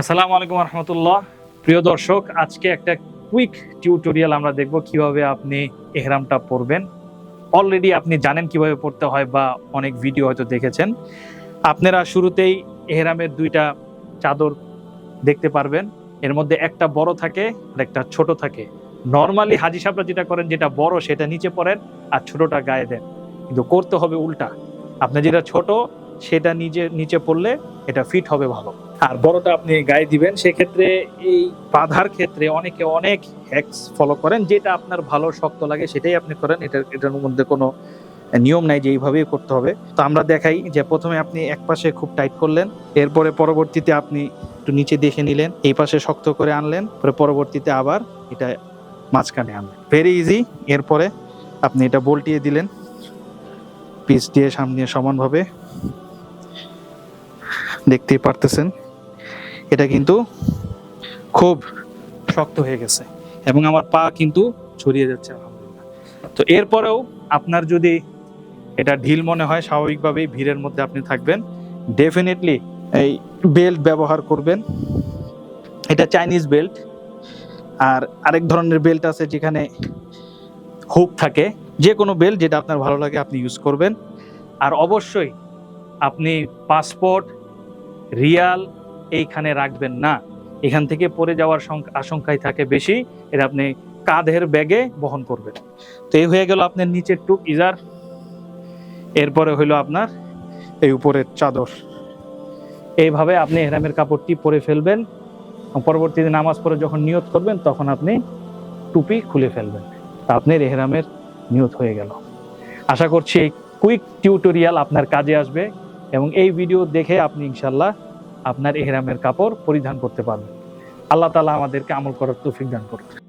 আসসালামু আলাইকুম রহমতুল্লাহ। প্রিয় দর্শক, আজকে একটা কুইক টিউটোরিয়াল আমরা দেখব কীভাবে আপনি এহরামটা পরবেন অলরেডি আপনি জানেন কীভাবে পড়তে হয় বা অনেক ভিডিও হয়তো দেখেছেন। আপনারা শুরুতেই এহরামের দুইটা চাদর দেখতে পারবেন। এর মধ্যে একটা বড় থাকে, আর একটা ছোট থাকে। নর্মালি হাজি সাহেবরা যেটা করেন, যেটা বড় সেটা নিচে পড়েন আর ছোটটা গায়ে দেন। কিন্তু করতে হবে উল্টা। আপনি যেটা ছোট, সেটা নিজে, নিচে পড়লে এটা ফিট হবে ভালো। আর বড়টা আপনি গায়ে দিবেন, সেক্ষেত্রে এই বাধার ক্ষেত্রে অনেকে অনেক হ্যাক্স ফলো করেন, যেটা আপনার ভালো, শক্ত লাগে সেটাই আপনি করেন। এটা এটার মধ্যে কোনো নিয়ম নাই যে এইভাবেই করতে হবে। তো আমরা দেখাই যে প্রথমে আপনি এক পাশে খুব টাইট করলেন, এরপরে পরবর্তীতে আপনি একটু নিচে দেখে নিলেন, এই পাশে শক্ত করে আনলেন, পরে পরবর্তীতে আবার এটা মাঝখানে আনলেন। ভেরি ইজি এরপরে আপনি এটা বল্টিয়ে দিলেন পিস দিয়ে সামনে সমানভাবে। দেখতেই পারতেছেন। এটা কিন্তু খুব শক্ত হয়ে গেছে এবং আমার পা কিন্তু ছড়িয়ে যাচ্ছে, আলহামদুলিল্লাহ। তো এরপরেও আপনার যদি এটা ঢিল মনে হয়, স্বাভাবিকভাবেই ভিড়ের মধ্যে আপনি থাকবেন। ডেফিনেটলি এই বেল্ট ব্যবহার করবেন। এটা চাইনিজ বেল্ট আর আরেক ধরনের বেল্ট আছে যেখানে হুক থাকে। যে কোনো বেল্ট যেটা আপনার ভালো লাগে আপনি ইউজ করবেন। আর অবশ্যই আপনি পাসপোর্ট রিয়াল এইখানে রাখবেন না। এখান থেকে পড়ে যাওয়ার আশঙ্কাই থাকে বেশি। এটা আপনি কাঁধের ব্যাগে বহন করবেন। তো এই হয়ে গেল আপনার নিচের টুক ইজার। এরপরে হইল আপনার এই উপরের চাদর। এইভাবে আপনি এহরামের কাপড়টি পরে ফেলবেন। পরবর্তীতে নামাজ পড়ে যখন নিয়ত করবেন, তখন আপনি টুপি খুলে ফেলবেন। আপনার এহরামের নিয়ত হয়ে গেল। আশা করছি এই কুইক টিউটোরিয়াল আপনার কাজে আসবে। এবং এই ভিডিও দেখে আপনি ইনশাল্লাহ আপনার এহরামের কাপড় পরিধান করতে পারবেন আল্লাহ তালা আমাদেরকে আমল করার তৌফিক দান করুন।